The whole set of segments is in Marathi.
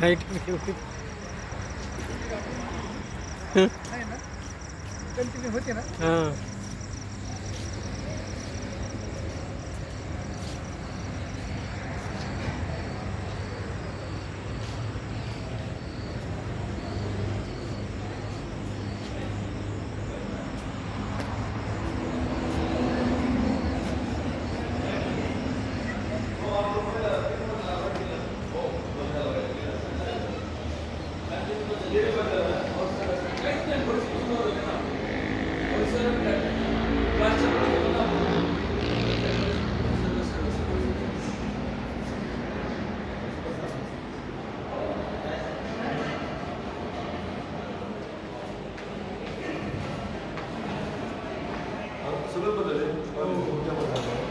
लाइट होती ना? कंटिन्यू होते ना हां सगळं बदल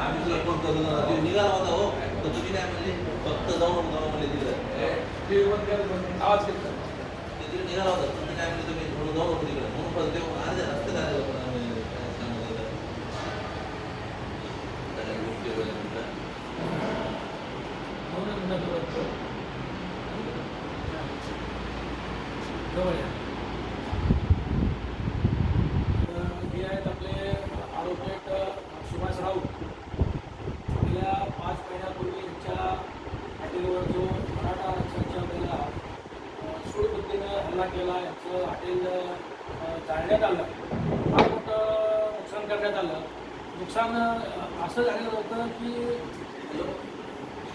आम्ही तुला फोन करून तो निघाला होता हो तर तुम्ही काय म्हणले फक्त जाऊन जाऊन म्हणले तिकडे आवाज केला ते तिकडे निघाला होता तुम्ही काय म्हणले तुम्ही म्हणून जाऊ नको तिकडे म्हणून परत ते अर्ध्या रस्ते काय झालं पण आम्ही काय सांगू आता. सगळ्या गोष्टी वगैरे म्हटलं. हे आहेत आपले ॲडव्होकेट सुभाष राऊत गेल्या पाच महिन्यापूर्वी यांच्या हॉटेलवर जो मराठा आरक्षणच्या वेळेला सूडबुद्धीनं हल्ला केला याचं हॉटेल जाळण्यात आलं. फार मोठं नुकसान करण्यात आलं. नुकसान असं झालेलं होतं की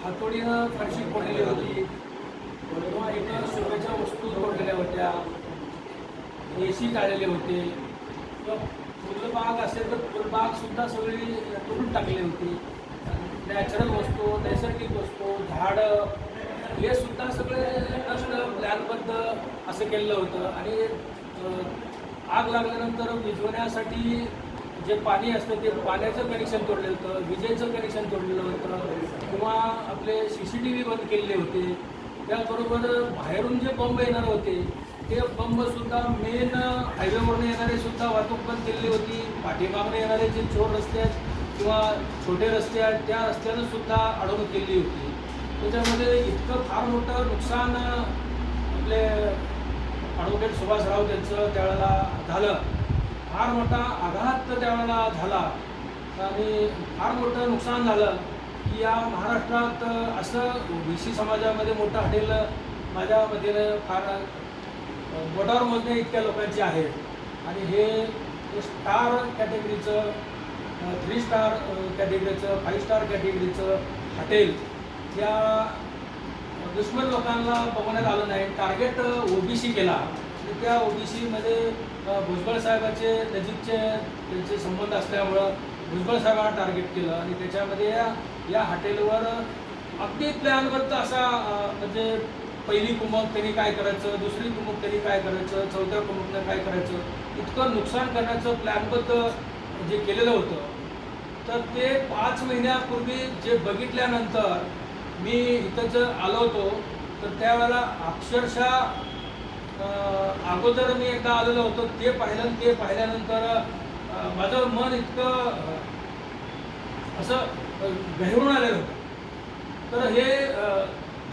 हातोडीनं फरशी फोडलेली होती. किंवा इतर शोभेच्या वस्तू तोडलेल्या होत्या. ए सी काढलेले होते. किंवा फुलबाग असेल तर फुलबागसुद्धा सगळी तोडून टाकली होती. नॅचरल वस्तू नैसर्गिक वस्तू झाडं हे सुद्धा सगळे नष्ट प्लॅनबद्ध असं केलेलं होतं. आणि आग लागल्यानंतर विझवण्यासाठी जे पाणी असतं ते पाण्याचं कनेक्शन तोडलेलं होतं विजेचं कनेक्शन तोडलेलं होतं किंवा आपले सी सी टी व्ही बंद केलेले होते. त्याबरोबर बाहेरून जे बंब येणार होते ते बंबसुद्धा मेन हायवेवरून येणारे सुद्धा वाहतूक बंद केलेली होती. पाठीमागून येणारे जे चोर रस्ते आहेत किंवा छोटे रस्ते आहेत त्या रस्त्यानं सुद्धा अडवणूक केली होती. त्याच्यामध्ये इतकं फार मोठं नुकसान आपले ॲडव्होकेट सुभाष राऊत यांचं त्यावेळेला झालं. फार मोठा आघात त्यावेळेला झाला. आणि फार मोठं नुकसान झालं की या महाराष्ट्रात असं बी सी समाजामध्ये मोठं हॉटेल माझ्या मधील फार बोटावर मोजणे इतक्या लोकांची आहेत आणि हे स्टार कॅटेगरीचं थ्री स्टार कॅटेगरीचं फाईव्ह स्टार कॅटेगरीचं हॉटेल या दुश्मन लोकांना बघण्यात आलं नाही. टार्गेट ओबीसी केला. आणि त्या ओबीसीमध्ये भुजबळ साहेबाचे नजीकचे त्यांचे संबंध असल्यामुळं भुजबळ साहेबांना टार्गेट केलं. आणि त्याच्यामध्ये या या हॉटेलवर अगदी प्लॅनबद्ध असा म्हणजे पहिली कुमक त्यांनी काय करायचं दुसरी कुमक त्यांनी काय करायचं चौथ्या कुमकनं काय करायचं इतकं नुकसान करण्याचं प्लॅनबद्ध जे केलेलं होतं. तर ते पाच महिन्यापूर्वी जे बघितल्यानंतर मी इथं जर आलो होतो तर त्यावेळेला अक्षरशः अगोदर मी एकदा आलेलो होतो ते पाहिलं आणि ते पाहिल्यानंतर माझं मन इतकं असं अं, गहिरून आलेलं होतं. तर हे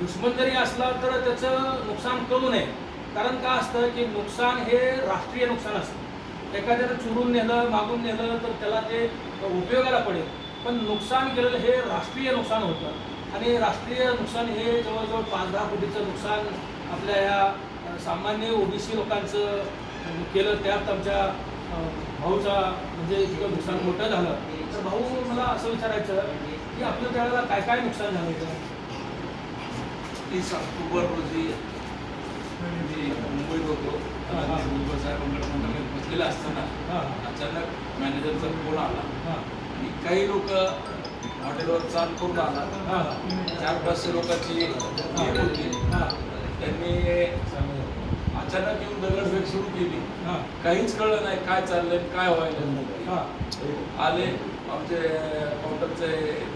दुश्मन जरी असला तर त्याचं नुकसान करू नये. कारण का असतं की नुकसान हे राष्ट्रीय नुकसान असतं. एखाद्यानं चुरून नेलं मागून नेलं तर त्याला ते उपयोगाला पडेल. पण नुकसान केलेलं हे राष्ट्रीय नुकसान होतं. आणि राष्ट्रीय नुकसान हे जवळजवळ पाच दहा कोटीचं नुकसान आपल्या या सामान्य ओबीसी लोकांचं केलं. त्यात आमच्या भाऊचा म्हणजे इतकं नुकसान मोठं झालं. तर भाऊ मला असं विचारायचं की आपलं त्यावेळेला काय काय नुकसान झालं होतं? तीस ऑक्टोबर रोजी मी मुंबईत होतो. साहेबांकडे मंडळात बसलेला असताना अचानक मॅनेजरचा फोन आला. हां. काही लोक हॉटेल हॉटेलवर चाल करून आला हां. चार पाचशे लोकांची होती. हां. त्यांनी अचानक येऊन दगडफेक सुरू केली. हां. काहीच कळलं नाही काय चाललंय काय व्हायला हां. आले आमचे काउंटरचे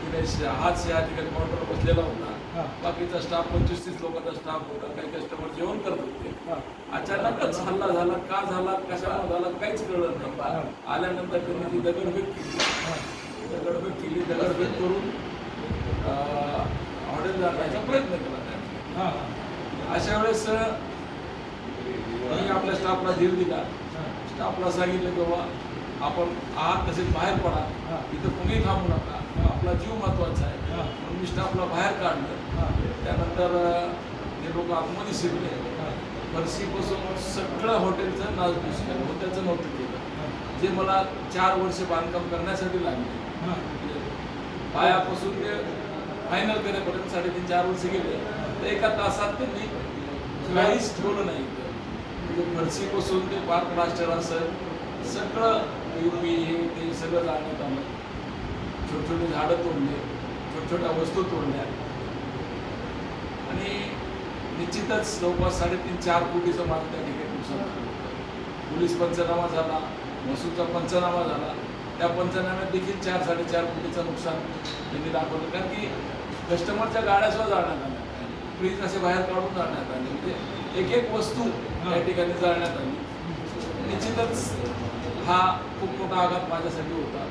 दिनेश हाच या ठिकाणी काउंटर बसलेला होता. बाकीचा स्टाफ पंचवीस तीस लोकांचा स्टाफ होता. काही कस्टमर जेवण करत होते. अचानकच हल्ला झाला का झाला कशामुळे झाला काहीच कळलं नाही. आल्यानंतर त्यांनी ती दगडफेक केली दगडफेक केली दगडफेक करून हॉटेल जाण्याचा प्रयत्न केला त्यांनी. हां. अशा वेळेस मी आपल्या स्टाफला धीर दिला. स्टाफला सांगितलं की बाबा आपण आहात तसेच बाहेर पडा. इथं कुणी थांबू नका. आपला जीव महत्त्वाचा आहे. म्हणून मी स्टाफला बाहेर काढलं. हां. त्यानंतर ते लोक आतमध्ये शिरले. फरशीपासून सगळं हॉटेलचं नासधूस केलं. होत्याचं नव्हतं केलं. जे मला चार वर्ष बांधकाम करण्यासाठी लागले. म्हणजे पायापासून ते फायनल करेपर्यंत साडेतीन चार वर्ष गेले. तर एका तासात त्यांनी काहीच ठेवलं नाही. म्हणजे फरशीपासून ते पार्क मास्टर असेल सगळं युपी हे ते सगळं जाण्यात आलं. छोटे छोटे झाडं तोडले छोट्या छोट्या वस्तू तोडल्या. आणि निश्चितच जवळपास साडेतीन चार कोटीचं माझं त्या ठिकाणी नुकसान झालं. पोलीस पंचनामा झाला महसूलचा पंचनामा झाला. त्या पंचनाम्यात देखील चार साडेचार कोटीचं नुकसान त्यांनी दाखवलं. कारण की कस्टमरच्या गाड्या सुद्धा जाळण्यात आल्या. फ्रीज असे बाहेर काढून जाळण्यात आले. म्हणजे एक एक वस्तू या ठिकाणी जाळण्यात आली. निश्चितच हा खूप मोठा आघात माझ्यासाठी होता.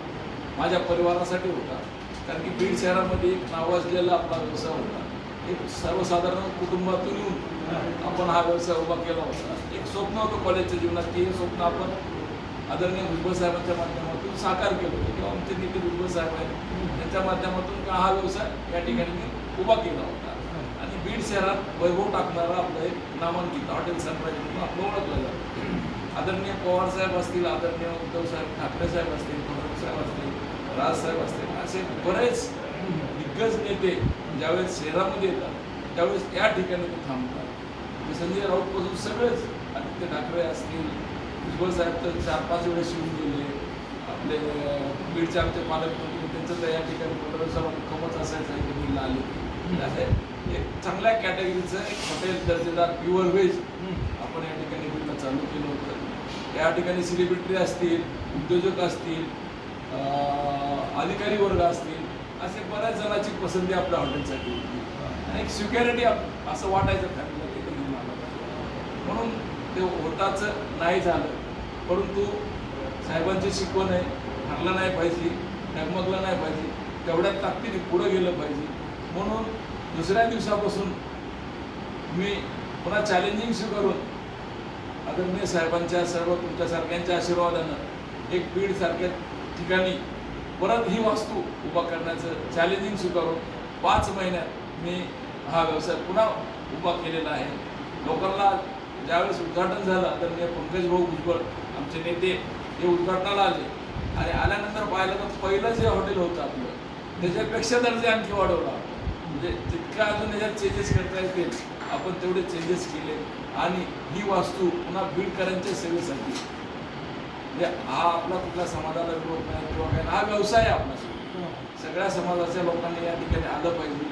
माझ्या परिवारासाठी होता. कारण की बीड शहरामध्ये एक नावाजलेला आपला व्यवसाय होता. एक सर्वसाधारण कुटुंबातून येऊन आपण हा व्यवसाय उभा केला होता. एक स्वप्न होतं कॉलेजच्या जीवनात ते स्वप्न आपण आदरणीय भुजबळ साहेबांच्या माध्यमातून साकार केलं होतं. किंवा आमचे नेते भुजबळ साहेब आहेत त्यांच्या माध्यमातून का हा व्यवसाय या ठिकाणी मी उभा केला होता. आणि बीड शहरात वैभव टाकणारा आपलं एक नामांकित हॉटेल सनराईज म्हणून आपलं ओळखलं जातं. आदरणीय पवार साहेब असतील आदरणीय उद्धव साहेब ठाकरे साहेब असतील फडणवीस साहेब असतील राज साहेब असतील असे बरेच दिग्गज नेते ज्यावेळेस शहरामध्ये येतात त्यावेळेस या ठिकाणी ते थांबतात. म्हणजे संजय राऊतपासून सगळेच आदित्य ठाकरे असतील भुजबळ साहेब तर चार पाच वेळेस येऊन गेले. आपले बीडचे आमचे पालकमंत्री त्यांचं तर या ठिकाणी पंधरा कमच असायचं आहे की बीडला आले असे एक चांगल्या कॅटेगरीचं एक हॉटेल दर्जेदार प्युअर व्हेज आपण या ठिकाणी बीडला चालू केलं होतं. या ठिकाणी सेलिब्रिटी असतील उद्योजक असतील अधिकारी वर्ग असतील असे बऱ्याच जणांची पसंती आपल्या हॉटेलसाठी होती. आणि एक सिक्युरिटी असं वाटायचं फॅमिलीला ते घेऊन आलं. म्हणून ते होताच नाही झालं. परंतु साहेबांची शिकवण आहे हरलं नाही पाहिजे डगमगलं नाही पाहिजे तेवढ्या ताकदीने पुढं गेलं पाहिजे. म्हणून दुसऱ्या दिवसापासून मी पुन्हा चॅलेंजिंग स्वीकारून आदरणीय साहेबांच्या सर्व तुमच्यासारख्यांच्या आशीर्वादानं एक बीडसारख्या ठिकाणी परत ही वास्तू उभा करण्याचं चॅलेंजिंग स्वीकारून पाच महिन्यात मी हा व्यवसाय पुन्हा उभा केलेला आहे. लोकांना ज्यावेळेस उद्घाटन झालं तर पंकज भाऊ भुजबळ आमचे नेते हे उद्घाटनाला आले. आणि आल्यानंतर पाहिलं तर पहिलं जे हॉटेल होतं आपलं. त्याच्यापेक्षा दर्जा आणखी वाढवला. म्हणजे जितका अजून त्याच्यात चेंजेस करता येतील आपण तेवढे चेंजेस केले. आणि ही वास्तू पुन्हा बीडकरांच्या सेवेसाठी. म्हणजे हा आपला कुठल्या समाजाला विरोध नाही किंवा काय. हा व्यवसाय आहे आपला. सगळ्या समाजाच्या लोकांनी या ठिकाणी आलं पाहिजे.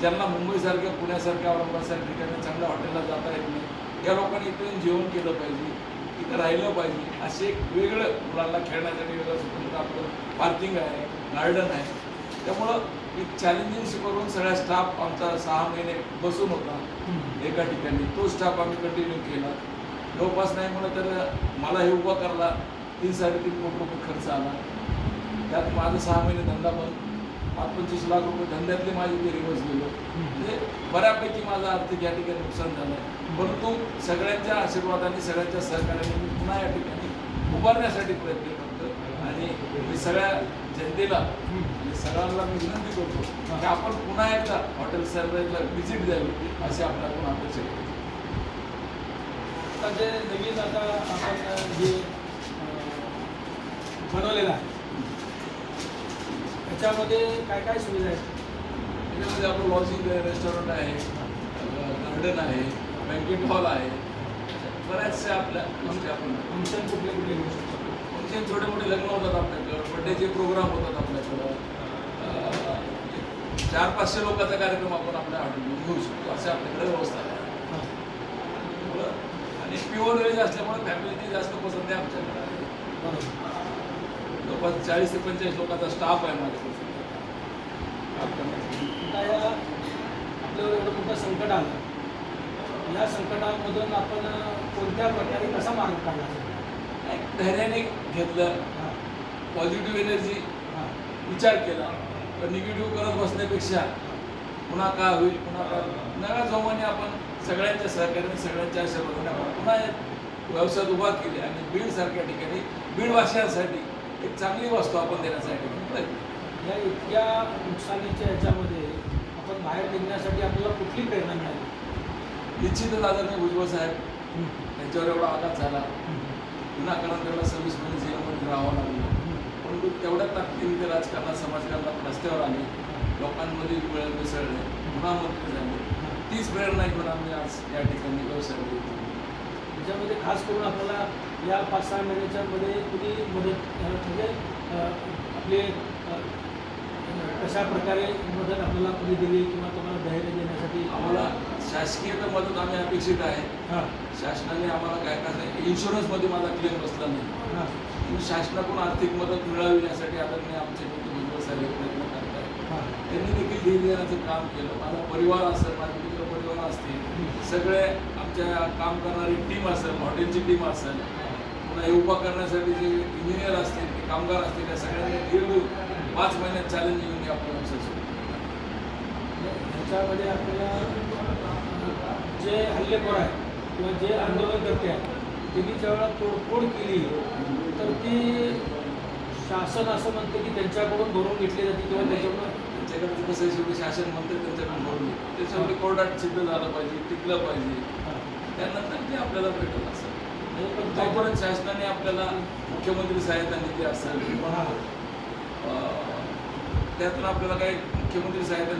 ज्यांना मुंबईसारख्या पुण्यासारख्या औरंगाबादसारख्या ठिकाणी चांगल्या हॉटेलला जाता येत नाही या लोकांनी इथे येऊन जेवण केलं पाहिजे इथं राहिलं पाहिजे. असे एक वेगळं मुलांना खेळण्यासाठी वेगळं स्वतंत्र आपलं पार्किंग आहे गार्डन आहे. त्यामुळं एक चॅलेंजिंग करून सगळ्या स्टाफ आमचा सहा महिने बसून होता. एका ठिकाणी. तो स्टाफ आम्ही कंटिन्यू केला. जवळपास नाही म्हणलं तर मला हे उभा करायला तीन साडेतीन कोटी रुपये खर्च आला. त्यात माझं सहा महिने धंदा बंद पाच पंचवीस लाख रुपये धंद्यातले माझे ते रिवर्स गेलो. म्हणजे बऱ्यापैकी माझं आर्थिक या ठिकाणी नुकसान झालं परंतु सगळ्यांच्या आशीर्वादाने सगळ्यांच्या सहकार्याने मी पुन्हा या ठिकाणी उभारण्यासाठी प्रयत्न करतो आणि मी सगळ्या जनतेला सगळ्यांना मी विनंती करतो की आपण पुन्हा एकदा हॉटेल सनराईजला व्हिजिट द्यावी अशी आपल्याकडून अपेक्षा करतो जे नवीन आता आपण जे बनवलेलं आहे. त्याच्यामध्ये काय काय सुविधा आहेत? त्याच्यामध्ये आपलं लॉजिंग आहे रेस्टॉरंट आहे गार्डन आहे बँकेट हॉल आहे. बऱ्याचशा आपल्या गोष्टी आपण फंक्शन कुठले कुठले घेऊ शकतो फंक्शन छोटे मोठे लग्न होतात आपल्याकडं बड्डेचे प्रोग्राम होतात आपल्याकडं. चार पाचशे लोकांचा कार्यक्रम आपण आपल्या हॉटेलमध्ये घेऊ शकतो असे आपल्याकडे व्यवस्था आहे. आणि प्युअर व्हेज असल्यामुळे फॅमिलीची जास्त पसंत आहे आमच्याकडे. बरोबर. जवळपास चाळीस ते पंचेचाळीस लोकांचा स्टाफ आहे माझ्याकडे काम करण्यासाठी. आता या आपल्यावर एवढं मोठं संकट आलं. या संकटामधून आपण कोणत्या प्रकारे कसा मार्ग काढला? एक धैर्याने घेतलं. पॉझिटिव्ह एनर्जी विचार केला. तर निगेटिव्ह करत बसण्यापेक्षा पुन्हा काय होईल पुन्हा काय? नव्या जोमाने आपण सगळ्यांच्या सहकार्याने सगळ्यांच्या आशीर्वादाने आपण पुन्हा एक व्यवसाय उभा केली आणि बीडसारख्या ठिकाणी बीडवासियांसाठी एक चांगली वस्तू आपण देण्यासाठी प्रयत्न. या इतक्या नुकसानीच्या याच्यामध्ये आपण बाहेर निघण्यासाठी आपल्याला कुठली प्रेरणा मिळाली? निश्चितच आदरणीय भुजबळ साहेब त्यांच्यावर एवढा आघात झाला. विनाकारण त्याला सव्वीस महिने जेलमध्ये राहावं लागलं. परंतु तेवढ्या ताकदीने ते राजकारणात समाजकारणात रस्त्यावर आले. लोकांमध्ये मिळ मिसळले. पुन्हा मंत्री झाले. तीच प्रेरणा घेऊन आम्ही आज या ठिकाणी व्यवसाय त्याच्यामध्ये खास करून आपल्याला या पाच सहा महिन्याच्या मध्ये कुणी मदत म्हणजे आपले कशा प्रकारे मदत आपल्याला कुणी दिली किंवा तुम्हाला धैर्य देण्यासाठी? आम्हाला शासकीय तर मदत आम्ही अपेक्षित आहे. हां. शासनाने आम्हाला काय करायचं इन्शुरन्समध्ये माझा क्लेम बसला नाही. हां. शासनाकडून आर्थिक मदत मिळावी यासाठी आदरणीय आमचे मित्र भुजबळ साहेब हे प्रयत्न करत आहेत हां त्यांनी देखील धीर देण्याचं काम केलं. माझा परिवार असेल माझे मित्र परिवार असतील सगळे आमच्या काम करणारी टीम असेल हॉटेलची टीम असेल पुन्हा हे उभा करण्यासाठी जे इंजिनियर असतील ते कामगार असतील या सगळ्यांनी धीर देऊन पाच महिन्यात चॅलेंज घेऊन केला. ह्याच्यामध्ये आपल्याला जे हल्लेखोर आहे किंवा जे आंदोलनकर्ते आहेत त्यांनी ज्यावेळेला तोडफोड केली तर ती शासन असं म्हणते की त्यांच्याकडून भरून घेतली जाते किंवा त्याच्याकडून त्यांच्याकडे कसं शेवटी शासन म्हणते त्यांच्याकडून भरून घे. ते शेवटी कोर्टात सिद्ध झालं पाहिजे टिकलं पाहिजे हां. त्यानंतर ते आपल्याला भेटत असेल म्हणजे पण तोपर्यंत शासनाने आपल्याला मुख्यमंत्री सहायता निधी असेल हां. त्यातून आपल्याला काही मुख्यमंत्री सहायता